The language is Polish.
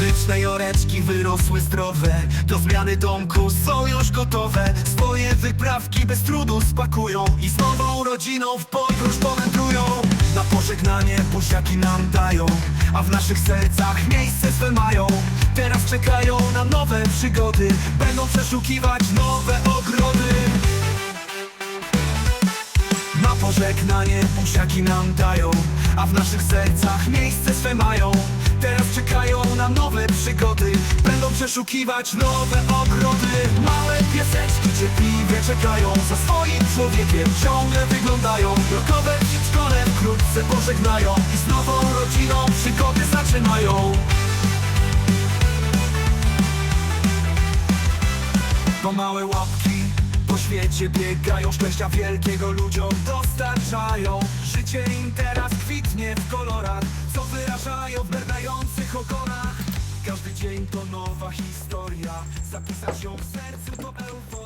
Muzyczne joreczki wyrosły zdrowe. Do zmiany domku są już gotowe. Swoje wyprawki bez trudu spakują I z nową rodziną w podróż powędrują. Na pożegnanie buziaki nam dają A w naszych sercach miejsce swe mają. Teraz czekają na nowe przygody Będą przeszukiwać nowe ogrody. Na pożegnanie buziaki nam dają A w naszych sercach miejsce swe mają nowe przygody. Będą przeszukiwać nowe ogrody. Małe pieseczki cierpliwie czekają Za swoim człowiekiem. Ciągle wyglądają Rokowe przedszkole wkrótce pożegnają I z nową rodziną przygody zaczynają. To małe łapki po świecie biegają Szczęścia wielkiego ludziom dostarczają. Życie im teraz kwitnie w kolorach Co wyrażają w bernających ogonach Każdy dzień to nowa historia. Zapisać ją w sercu to euforia